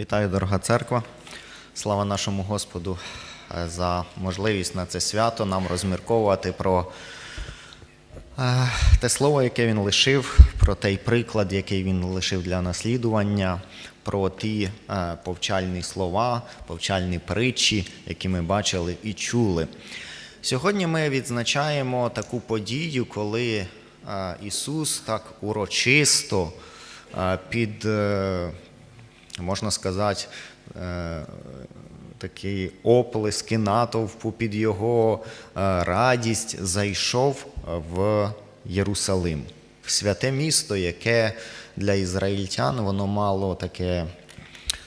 Вітаю, дорога церква. Слава нашому Господу е, за можливість на це свято нам розмірковувати про е, те слово, яке він лишив, про той приклад, який він лишив для наслідування, про ті е, повчальні слова, повчальні притчі, які ми бачили і чули. Сьогодні ми відзначаємо таку подію, коли Ісус так урочисто під можна сказати, е, такі оплески натовпу під його е, радість зайшов в Єрусалим, в святе місто, яке для ізраїльтян воно мало таке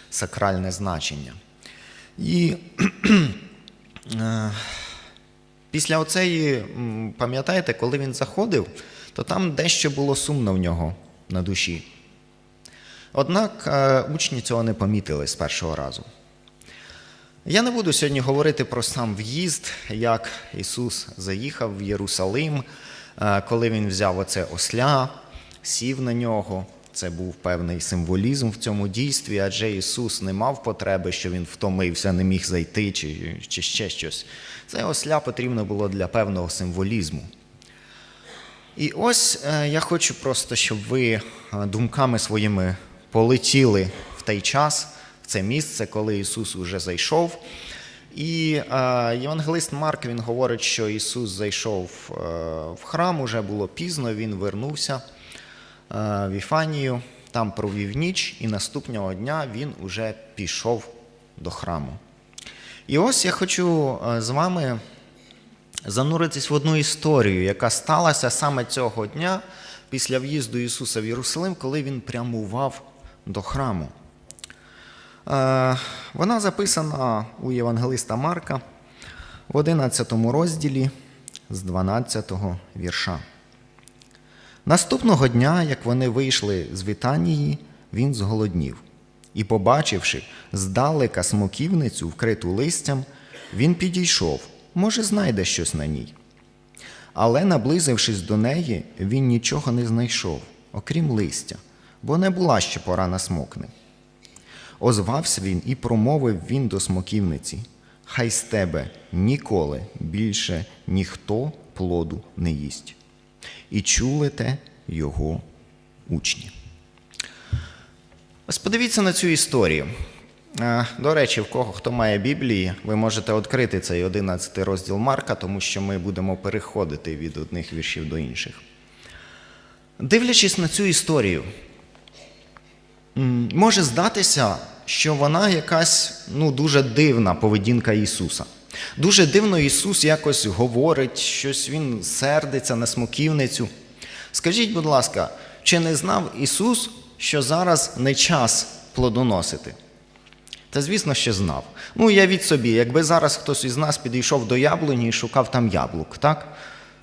сакральне значення. І е, після оцеї, пам'ятаєте, коли він заходив, то там дещо було сумно в нього на душі. Однак е, учні цього не помітили з першого разу. Я не буду сьогодні говорити про сам в'їзд, як Ісус заїхав в Єрусалим, е, коли Він взяв оце осля, сів на нього. Це був певний символізм в цьому дійстві, адже Ісус не мав потреби, що Він втомився, не міг зайти чи, чи ще щось. Це осля потрібно було для певного символізму. І ось е, я хочу просто, щоб ви думками своїми полетіли в той час, в це місце, коли Ісус уже зайшов. І е, Євангелист Марк він говорить, що Ісус зайшов е, в храм, уже було пізно, Він вернувся е, в Іфанію, там провів ніч, і наступного дня він уже пішов до храму. І ось я хочу з вами зануритись в одну історію, яка сталася саме цього дня після в'їзду Ісуса в Єрусалим, коли Він прямував до храму. Е, Вона записана у Євангелиста Марка в 11 розділі з 12 вірша. Наступного дня, як вони вийшли з Вітанії, він зголоднів. І, побачивши здалека смоківницю, вкриту листям, він підійшов, може, знайде щось на ній. Але, наблизившись до неї, він нічого не знайшов, окрім листя, бо не була ще пора на смокни. Озвався він і промовив він до смоківниці: Хай з тебе ніколи більше ніхто плоду не їсть. І чули те його учні. Ось подивіться на цю історію. До речі, в кого хто має Біблії, ви можете відкрити цей 11 розділ Марка, тому що ми будемо переходити від одних віршів до інших. Дивлячись на цю історію, може здатися, що вона якась ну, дуже дивна поведінка Ісуса. Дуже дивно Ісус якось говорить, щось Він сердиться на смоківницю. Скажіть, будь ласка, чи не знав Ісус, що зараз не час плодоносити? Та звісно, що знав. Ну, уявіть собі, якби зараз хтось із нас підійшов до яблуні і шукав там яблук, так?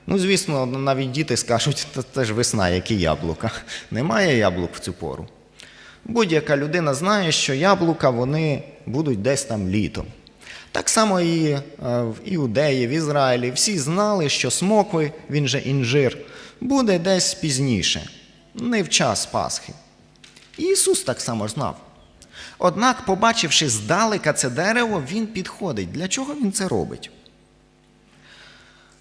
Ну, звісно, навіть діти скажуть, це ж весна, які яблука. Немає яблук в цю пору. Будь-яка людина знає, що яблука вони будуть десь там літом. Так само і е, в Іудеї, в Ізраїлі всі знали, що смокви, він же інжир, буде десь пізніше, не в час Пасхи. І Ісус так само знав. Однак, побачивши здалека це дерево, він підходить. Для чого він це робить?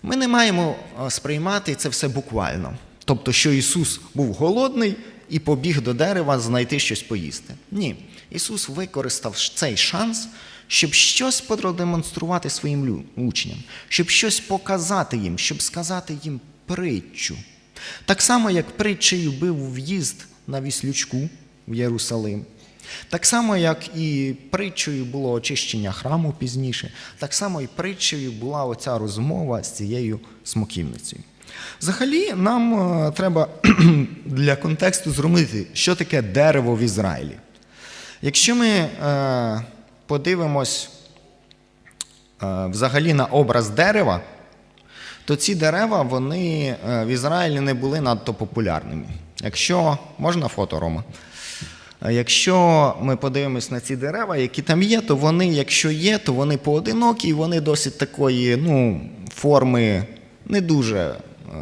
Ми не маємо е, сприймати це все буквально. Тобто, що Ісус був голодний і побіг до дерева знайти щось поїсти. Ні. Ісус використав цей шанс, щоб щось продемонструвати своїм учням, щоб щось показати їм, щоб сказати їм притчу. Так само, як притчею був в'їзд на віслючку в Єрусалим. Так само, як і притчею було очищення храму пізніше, так само і притчею була оця розмова з цією смоківницею. Взагалі, нам е, треба для контексту зрозуміти, що таке дерево в Ізраїлі. Якщо ми е, подивимось е, взагалі на образ дерева, то ці дерева вони в Ізраїлі не були надто популярними. Якщо можна фото, Рома? Якщо ми подивимось на ці дерева, які там є, то вони, якщо є, то вони поодинокі, і вони досить такої ну, форми не дуже. Е,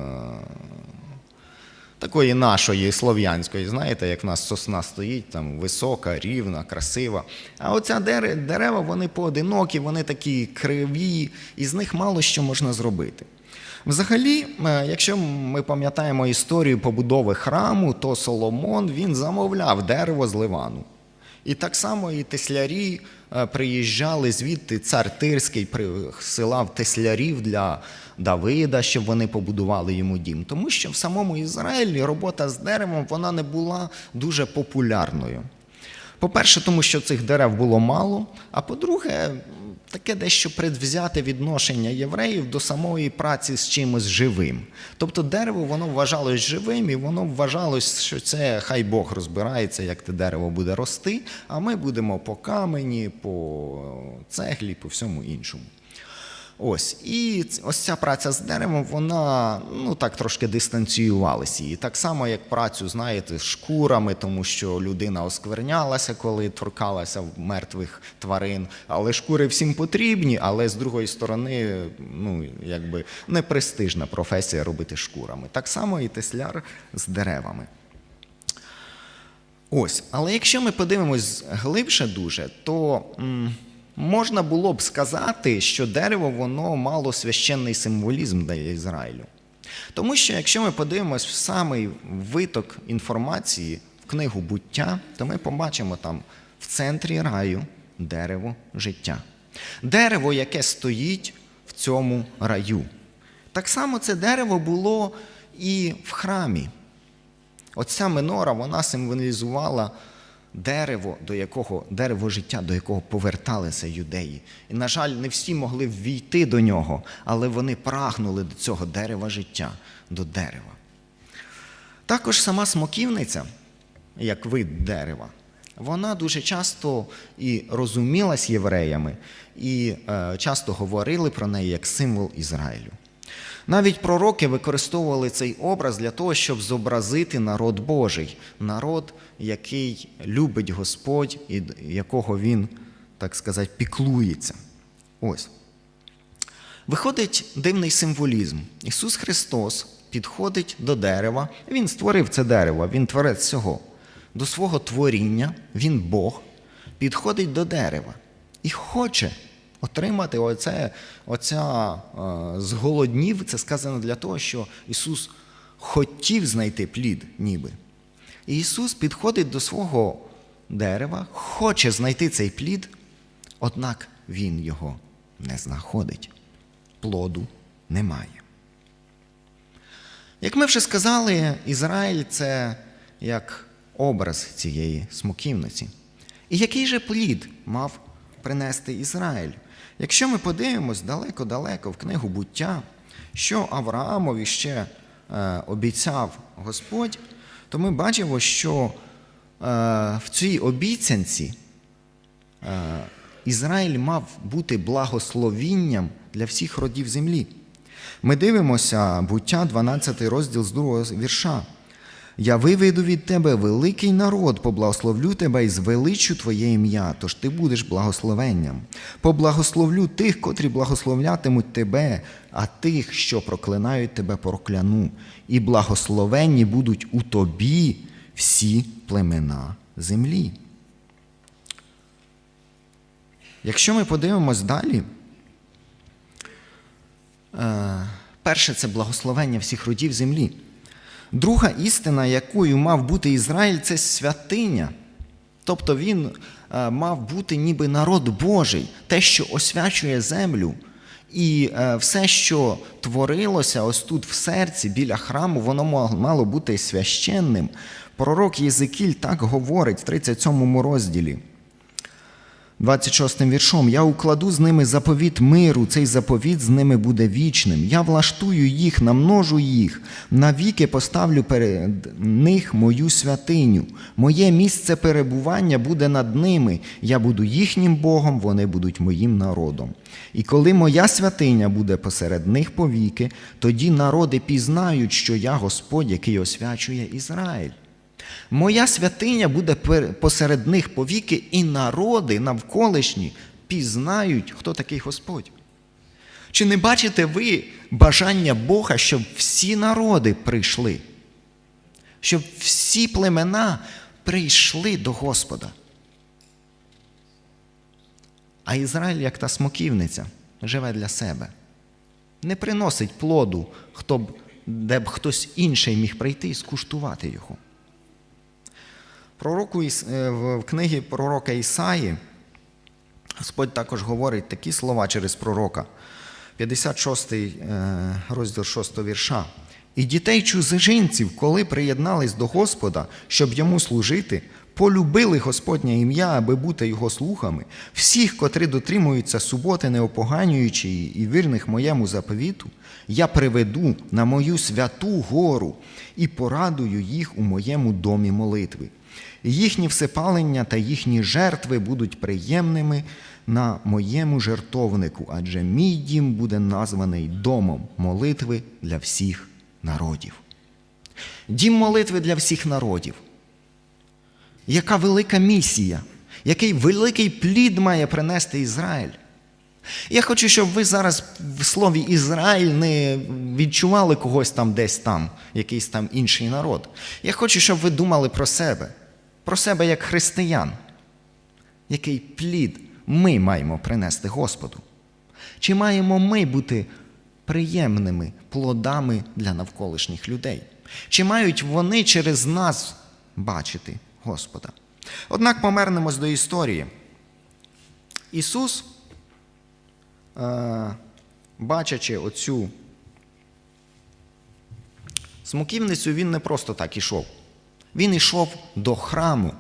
такої нашої слов'янської, знаєте, як в нас сосна стоїть, там висока, рівна, красива. А оця дерева, вони поодинокі, вони такі криві, і з них мало що можна зробити. Взагалі, е, якщо ми пам'ятаємо історію побудови храму, то Соломон він замовляв дерево з Ливану. І так само і теслярі е, приїжджали звідти, цар Тирський присилав теслярів для Давида, щоб вони побудували йому дім. Тому що в самому Ізраїлі робота з деревом вона не була дуже популярною. По-перше, тому що цих дерев було мало, а по-друге, таке дещо предвзяте відношення євреїв до самої праці з чимось живим. Тобто дерево воно вважалось живим, і воно вважалось, що це хай Бог розбирається, як те дерево буде рости, а ми будемо по камені, по цеглі, по всьому іншому. Ось, і ось ця праця з деревом, вона ну так трошки дистанціювалася її. Так само, як працю, знаєте, з шкурами, тому що людина осквернялася, коли торкалася в мертвих тварин. Але шкури всім потрібні, але з другої сторони, ну якби не професія робити шкурами. Так само і тесляр з деревами. Ось, але якщо ми подивимось глибше дуже, то м, можна було б сказати, що дерево воно мало священний символізм для Ізраїлю. Тому що якщо ми подивимось в самий виток інформації в книгу буття, то ми побачимо там в центрі раю дерево життя. Дерево, яке стоїть в цьому раю. Так само це дерево було і в храмі. Оця минора вона символізувала дерево, до якого дерево життя, до якого поверталися юдеї. І, на жаль, не всі могли ввійти до нього, але вони прагнули до цього дерева життя, до дерева. Також сама смоківниця, як вид дерева, вона дуже часто і розумілась євреями, і е, часто говорили про неї як символ Ізраїлю. Навіть пророки використовували цей образ для того, щоб зобразити народ Божий, народ, який любить Господь і якого він, так сказати, піклується. Ось. Виходить дивний символізм. Ісус Христос підходить до дерева, Він створив це дерево, Він творець всього. До свого творіння, Він Бог, підходить до дерева і хоче отримати оце, оця е, зголоднів. Це сказано для того, що Ісус хотів знайти плід, ніби. І Ісус підходить до свого дерева, хоче знайти цей плід, однак Він його не знаходить. Плоду немає. Як ми вже сказали, Ізраїль це як образ цієї смоківниці. І який же плід мав принести Ізраїль? Якщо ми подивимось далеко-далеко в книгу буття, що Авраамові ще е, обіцяв Господь, то ми бачимо, що е, в цій обіцянці е, Ізраїль мав бути благословінням для всіх родів землі. Ми дивимося буття 12 розділ з 2 вірша. Я виведу від тебе великий народ, поблагословлю тебе і звеличу твоє ім'я, тож ти будеш благословенням. Поблагословлю тих, котрі благословлятимуть тебе, а тих, що проклинають тебе, прокляну. І благословенні будуть у тобі всі племена землі. Якщо ми подивимось далі, е, перше це благословення всіх родів землі. Друга істина, якою мав бути Ізраїль, це святиня. Тобто він е, мав бути ніби народ Божий, те, що освячує землю. І е, все, що творилося ось тут в серці, біля храму, воно мало бути священним. Пророк Єзикіль так говорить в 37 розділі. 26 віршом. Я укладу з ними заповіт миру, цей заповіт з ними буде вічним. Я влаштую їх, намножу їх, навіки поставлю перед них мою святиню. Моє місце перебування буде над ними. Я буду їхнім Богом, вони будуть моїм народом. І коли моя святиня буде посеред них повіки, тоді народи пізнають, що я Господь, який освячує Ізраїль. Моя святиня буде посеред них повіки, і народи навколишні пізнають, хто такий Господь. Чи не бачите ви бажання Бога, щоб всі народи прийшли? щоб всі племена прийшли до Господа. А Ізраїль, як та смоківниця, живе для себе, не приносить плоду, хто б, де б хтось інший міг прийти і скуштувати його. Пророку, е, в книгі пророка Ісаї Господь також говорить такі слова через пророка, 56 е, розділ 6 вірша. І дітей чужинців, коли приєднались до Господа, щоб йому служити, полюбили Господнє ім'я, аби бути його слухами, всіх, котрі дотримуються суботи, не опоганюючи її і вірних моєму заповіту, я приведу на мою святу гору і порадую їх у моєму домі молитви. Їхні всепалення та їхні жертви будуть приємними на моєму жертовнику, адже мій дім буде названий домом молитви для всіх народів. Дім молитви для всіх народів. Яка велика місія, який великий плід має принести Ізраїль. Я хочу, щоб ви зараз в слові Ізраїль не відчували когось там десь там, якийсь там інший народ. Я хочу, щоб ви думали про себе, про себе як християн, який плід ми маємо принести Господу. Чи маємо ми бути приємними плодами для навколишніх людей? Чи мають вони через нас бачити Господа? Однак помернемось до історії. Ісус е, бачачи оцю смоківницю, він не просто так ішов. Він ішов до храму.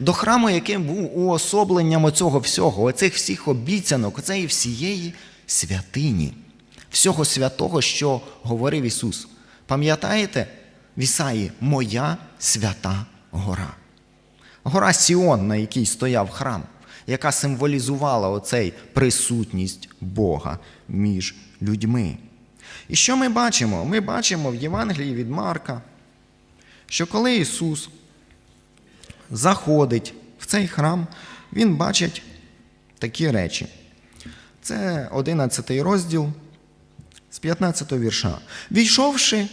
До храму, яким був уособленням оцього всього, оцих всіх обіцянок, оцеї всієї святині, всього святого, що говорив Ісус. Пам'ятаєте в Ісаї моя свята гора. Гора Сіон, на якій стояв храм, яка символізувала оцей присутність Бога між людьми. І що ми бачимо? Ми бачимо в Євангелії від Марка, що коли Ісус заходить в цей храм, Він бачить такі речі. Це 11 розділ з 15 вірша. Війшовши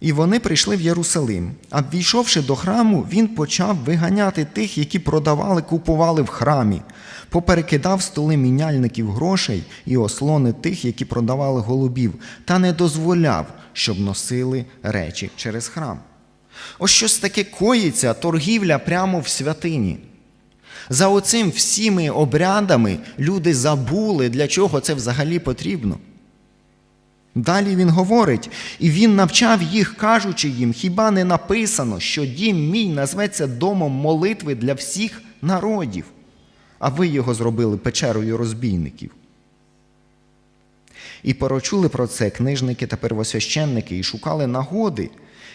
і вони прийшли в Єрусалим. А ввійшовши до храму, він почав виганяти тих, які продавали, купували в храмі, поперекидав столи міняльників грошей і ослони тих, які продавали голубів, та не дозволяв, щоб носили речі через храм. Ось щось таке коїться, торгівля прямо в святині. За оцим всіми обрядами люди забули, для чого це взагалі потрібно. Далі він говорить, і він навчав їх, кажучи їм, хіба не написано, що дім мій назветься домом молитви для всіх народів, а ви його зробили печерою розбійників. І порочули про це книжники та первосвященники і шукали нагоди,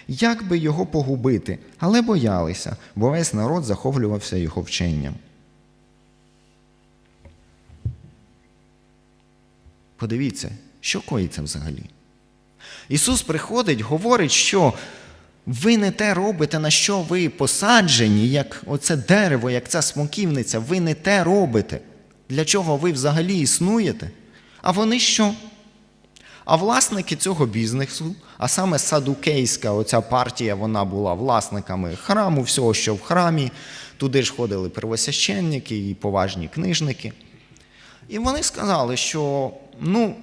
як би його погубити, але боялися, бо весь народ захоплювався його вченням. Подивіться, що коїться взагалі. Ісус приходить, говорить, що ви не те робите, на що ви посаджені, як оце дерево, як ця смоківниця, ви не те робите. Для чого ви взагалі існуєте? А вони що? А власники цього бізнесу, а саме садукейська оця партія, вона була власниками храму, всього, що в храмі. Туди ж ходили первосвященники і поважні книжники. І вони сказали, що ну,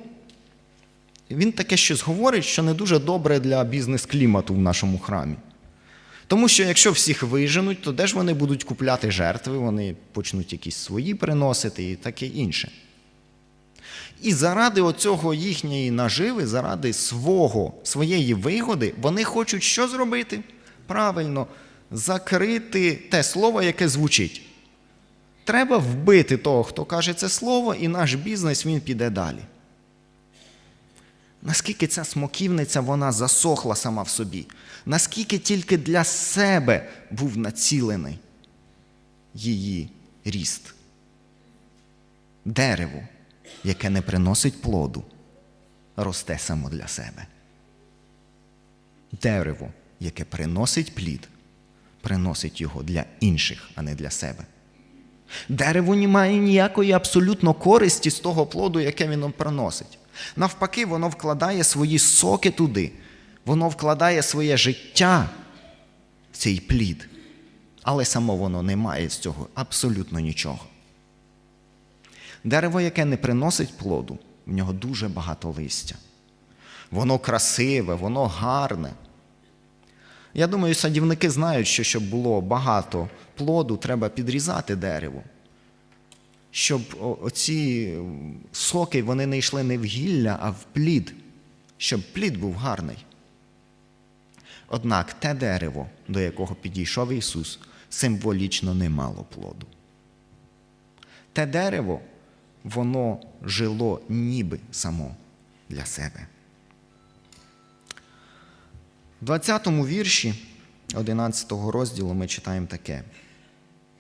він таке щось говорить, що не дуже добре для бізнес-клімату в нашому храмі. Тому що якщо всіх виженуть, то де ж вони будуть купляти жертви, вони почнуть якісь свої приносити і таке інше. І заради оцього їхньої наживи, заради свого, своєї вигоди, вони хочуть що зробити? Правильно, закрити те слово, яке звучить. Треба вбити того, хто каже це слово, і наш бізнес він піде далі. Наскільки ця смоківниця вона засохла сама в собі, наскільки тільки для себе був націлений її ріст. Дерево, яке не приносить плоду, росте само для себе. Дерево, яке приносить плід, приносить його для інших, а не для себе. Дерево не має ніякої абсолютно користі з того плоду, яке воно приносить. Навпаки, воно вкладає свої соки туди, воно вкладає своє життя цей плід. Але само воно не має з цього абсолютно нічого. Дерево, яке не приносить плоду, в нього дуже багато листя. Воно красиве, воно гарне. Я думаю, садівники знають, що щоб було багато плоду, треба підрізати дерево. Щоб оці соки вони не йшли не в гілля, а в плід, щоб плід був гарний. Однак те дерево, до якого підійшов Ісус, символічно не мало плоду. Те дерево, воно жило ніби само для себе. В 20 вірші 11 розділу ми читаємо таке.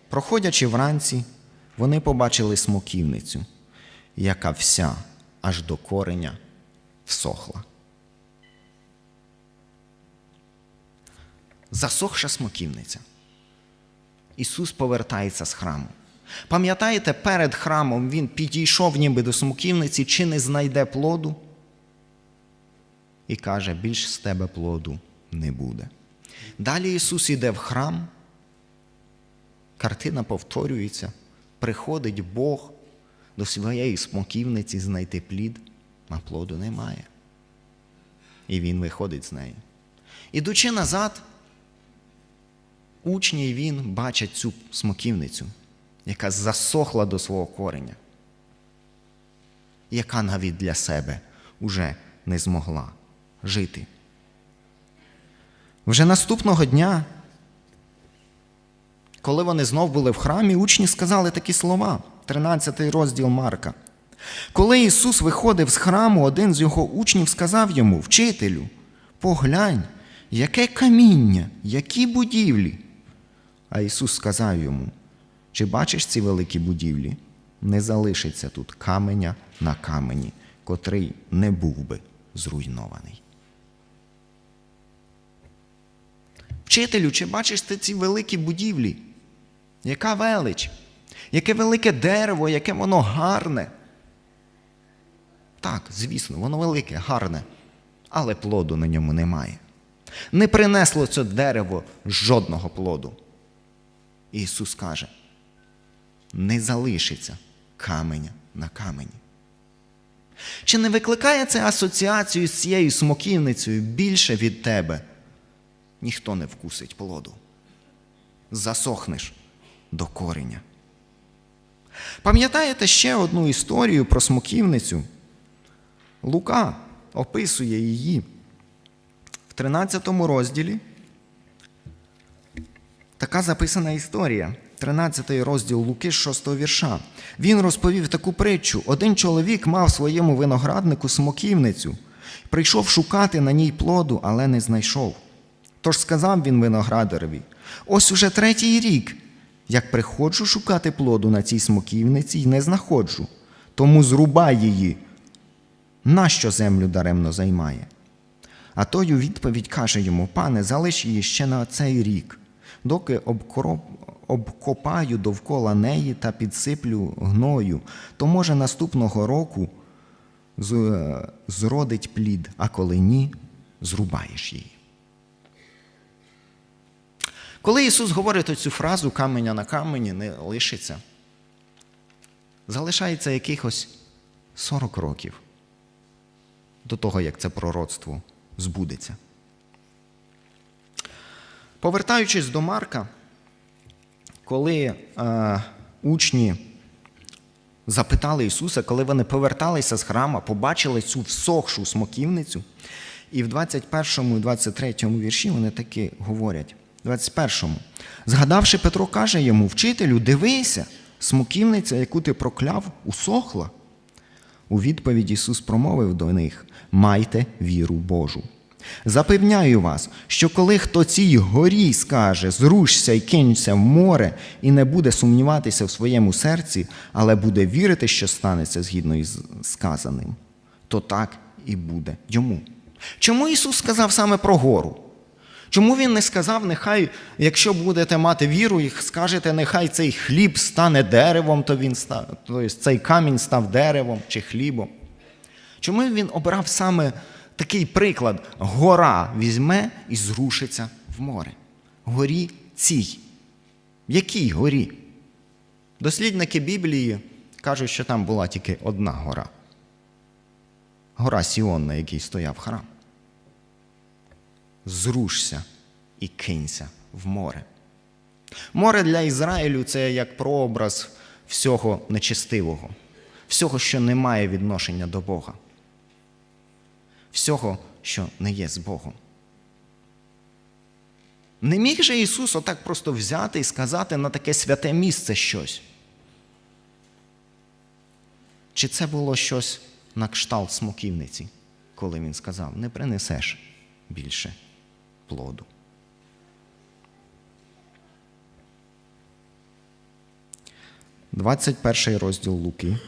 Проходячи вранці, вони побачили смоківницю, яка вся аж до кореня всохла. Засохша смоківниця. Ісус повертається з храму. Пам'ятаєте, перед храмом Він підійшов ніби до смоківниці, чи не знайде плоду? І каже, більш з тебе плоду не буде. Далі Ісус іде в храм, картина повторюється, приходить Бог до своєї смоківниці знайти плід, а плоду немає. І Він виходить з неї. Ідучи назад, учні він бачать цю смоківницю, яка засохла до свого кореня, яка навіть для себе уже не змогла жити. Вже наступного дня, коли вони знов були в храмі, учні сказали такі слова, 13 розділ Марка. Коли Ісус виходив з храму, один з його учнів сказав йому: Вчителю, поглянь, яке каміння, які будівлі. А Ісус сказав йому: Чи бачиш ці великі будівлі? Не залишиться тут каменя на камені, котрий не був би зруйнований. Вчителю, чи бачиш ти ці великі будівлі? Яка велич? Яке велике дерево, яке воно гарне? Так, звісно, воно велике, гарне, але плоду на ньому немає. Не принесло це дерево жодного плоду. Ісус каже: не залишиться каменя на камені. Чи не викликає це асоціацію з цією смоківницею більше від тебе? Ніхто не вкусить плоду. Засохнеш до кореня. Пам'ятаєте ще одну історію про смоківницю? Лука описує її в 13 розділі. Така записана історія. 13 розділ Луки з 6 вірша. Він розповів таку притчу: один чоловік мав своєму винограднику смоківницю, прийшов шукати на ній плоду, але не знайшов. Тож сказав він виноградарові: ось уже третій рік, як приходжу шукати плоду на цій смоківниці і не знаходжу, тому зрубай її. Нащо землю даремно займає? А той у відповідь каже йому: Пане, залиш її ще на цей рік, доки обкроп- обкопаю довкола неї та підсиплю гною, то може наступного року е, зродить плід, а коли ні, зрубаєш її. Коли Ісус говорить оцю фразу каменя на камені не лишиться, залишається якихось 40 років до того, як це пророцтво збудеться. Повертаючись до Марка, коли е, учні запитали Ісуса, коли вони поверталися з храма, побачили цю всохшу смоківницю, і в 21 і 23 вірші вони таки говорять. 21-му. Згадавши, Петро каже йому: Вчителю, дивися, смоківниця, яку ти прокляв, усохла. У відповідь Ісус промовив до них: Майте віру Божу. Запевняю вас, що коли хто цій горі скаже, зрушся і кинься в море, і не буде сумніватися в своєму серці, але буде вірити, що станеться згідно із сказаним, то так і буде йому. Чому Ісус сказав саме про гору? Чому Він не сказав, нехай, якщо будете мати віру і скажете, нехай цей хліб стане деревом, то він став, тобто цей камінь став деревом чи хлібом? Чому він обрав саме такий приклад: гора візьме і зрушиться в море? горі цій. Якій горі? Дослідники Біблії кажуть, що там була тільки одна гора. Гора Сіон, на якій стояв храм. Зрушся і кинься в море. Море для Ізраїлю це як прообраз всього нечестивого, всього, що не має відношення до Бога, всього, що не є з Богом. Не міг же Ісус отак просто взяти і сказати на таке святе місце щось? Чи це було щось на кшталт смоківниці, коли він сказав: не принесеш більше плоду? Двадцять перший розділ Луки.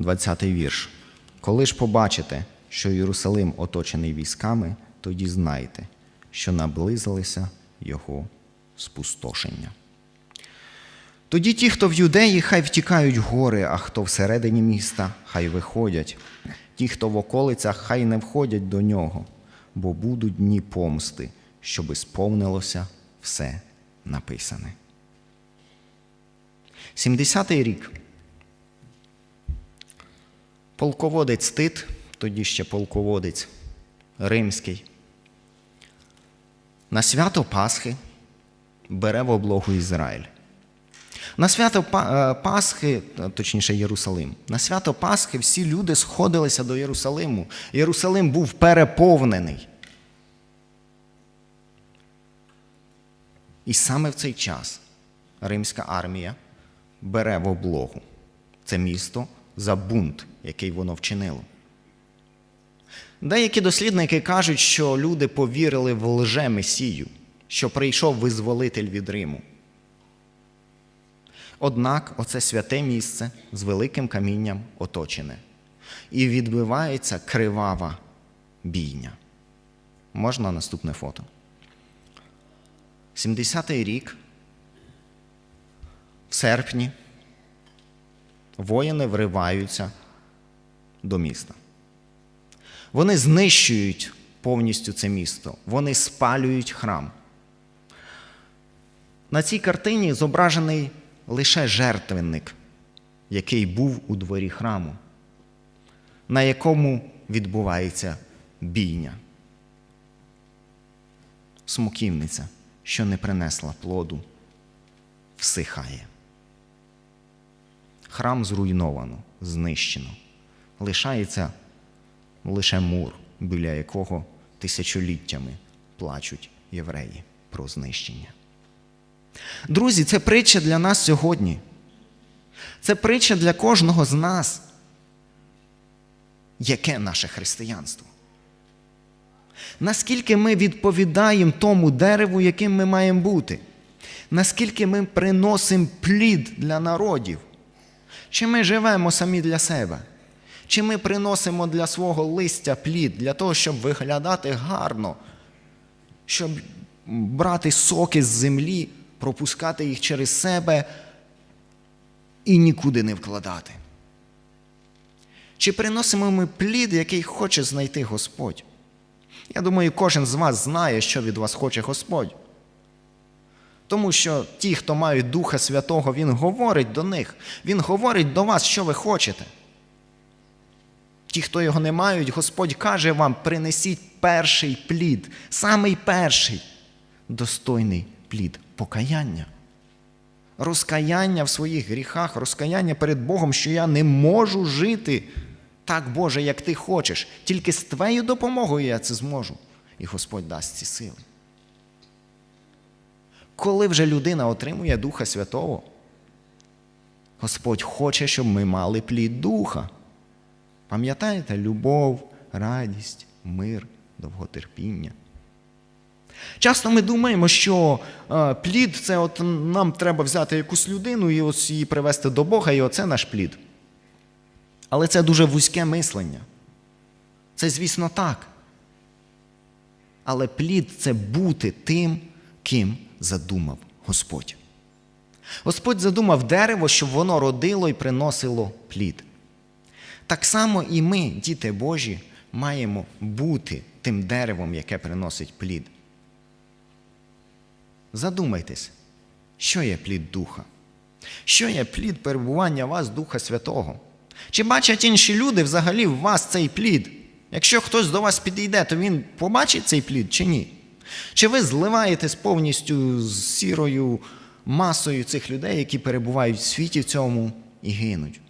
Двадцятий вірш. Коли ж побачите, що Єрусалим оточений військами, тоді знайте, що наблизилися його спустошення. Тоді ті, хто в юдеї, хай втікають в гори, а хто всередині міста, хай виходять. Ті, хто в околицях, хай не входять до нього, бо будуть дні помсти, щоби сповнилося все написане. 70-й рік. Полководець Тит, тоді ще полководець римський, на свято Пасхи бере в облогу Ізраїль. На свято е, Пасхи, точніше Єрусалим, на свято Пасхи всі люди сходилися до Єрусалиму. Єрусалим був переповнений. І саме в цей час римська армія бере в облогу це місто за бунт, який воно вчинило. Деякі дослідники кажуть, що люди повірили в лже-месію, що прийшов визволитель від Риму. Однак оце святе місце з великим камінням оточене. І відбивається кривава бійня. Можна наступне фото. 70-й рік в серпні воїни вриваються до міста. Вони знищують повністю це місто, вони спалюють храм. На цій картині зображений лише жертвенник, який був у дворі храму, на якому відбувається бійня. Смоківниця, що не принесла плоду, всихає. Храм зруйновано, знищено. Лишається лише мур, біля якого тисячоліттями плачуть євреї про знищення. Друзі, це притча для нас сьогодні. Це притча для кожного з нас. Яке наше християнство? Наскільки ми відповідаємо тому дереву, яким ми маємо бути? Наскільки ми приносимо плід для народів? Чи ми живемо самі для себе? Чи ми приносимо для свого листя плід, для того, щоб виглядати гарно, щоб брати соки з землі, пропускати їх через себе і нікуди не вкладати? Чи приносимо ми плід, який хоче знайти Господь? Я думаю, кожен з вас знає, що від вас хоче Господь. Тому що ті, хто мають Духа Святого, Він говорить до них, Він говорить до вас, що ви хочете. Ті, хто його не мають, Господь каже вам: принесіть перший плід, самий перший достойний плід покаяння. Розкаяння в своїх гріхах, розкаяння перед Богом, що я не можу жити так, Боже, як ти хочеш. Тільки з твоєю допомогою я це зможу. І Господь дасть ці сили. Коли вже людина отримує Духа Святого, Господь хоче, щоб ми мали плід Духа. Пам'ятаєте, любов, радість, мир, довготерпіння. Часто ми думаємо, що е, плід це от нам треба взяти якусь людину і ось її привести до Бога, і оце наш плід. Але це дуже вузьке мислення. Це, звісно, так. Але плід це бути тим, ким задумав Господь. Господь задумав дерево, щоб воно родило і приносило плід. Так само і ми, діти Божі, маємо бути тим деревом, яке приносить плід. Задумайтесь, що є плід Духа? Що є плід перебування вас, Духа Святого? Чи бачать інші люди взагалі в вас цей плід? Якщо хтось до вас підійде, то він побачить цей плід чи ні? Чи ви зливаєтесь повністю з сірою масою цих людей, які перебувають в світі цьому і гинуть?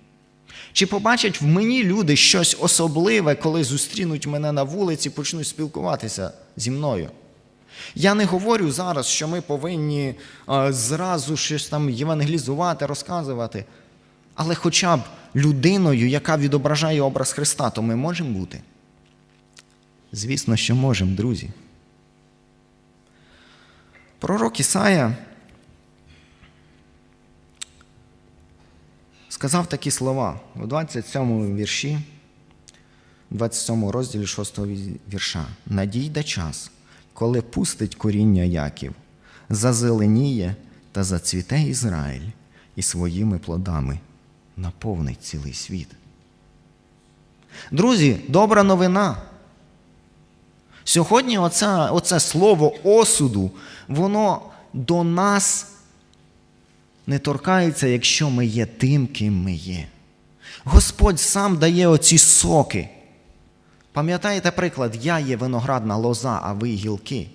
Чи побачать в мені люди щось особливе, коли зустрінуть мене на вулиці, почнуть спілкуватися зі мною? Я не говорю зараз, що ми повинні е, зразу щось там євангелізувати, розказувати. Але хоча б людиною, яка відображає образ Христа, то ми можемо бути. Звісно, що можемо, друзі. Пророк Ісая сказав такі слова у 27 вірші, 27 розділі 6 вірша. Надійде час, коли пустить коріння Яків, зазеленіє та зацвіте Ізраїль і своїми плодами наповнить цілий світ. Друзі, добра новина. Сьогодні оце, оце слово осуду, воно до нас не торкається, якщо ми є тим, ким ми є. Господь сам дає оці соки. Пам'ятаєте приклад, я є виноградна лоза, а ви гілки.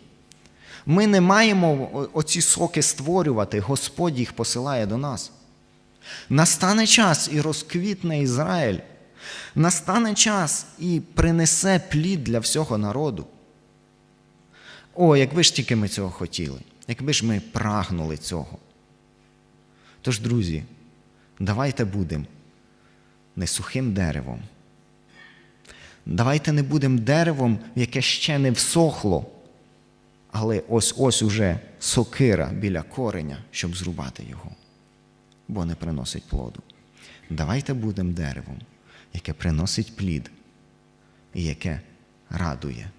Ми не маємо оці соки створювати, Господь їх посилає до нас. Настане час і розквітне Ізраїль. Настане час і принесе плід для всього народу. О, якби ж тільки ми цього хотіли, якби ж ми прагнули цього. Тож, друзі, давайте будемо не сухим деревом. Давайте не будемо деревом, яке ще не всохло, але ось ось уже сокира біля кореня, щоб зрубати його, бо не приносить плоду. Давайте будемо деревом, яке приносить плід і яке радує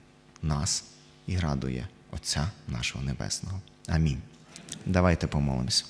нас і радує Отця нашого Небесного. Амінь. Давайте помолимося.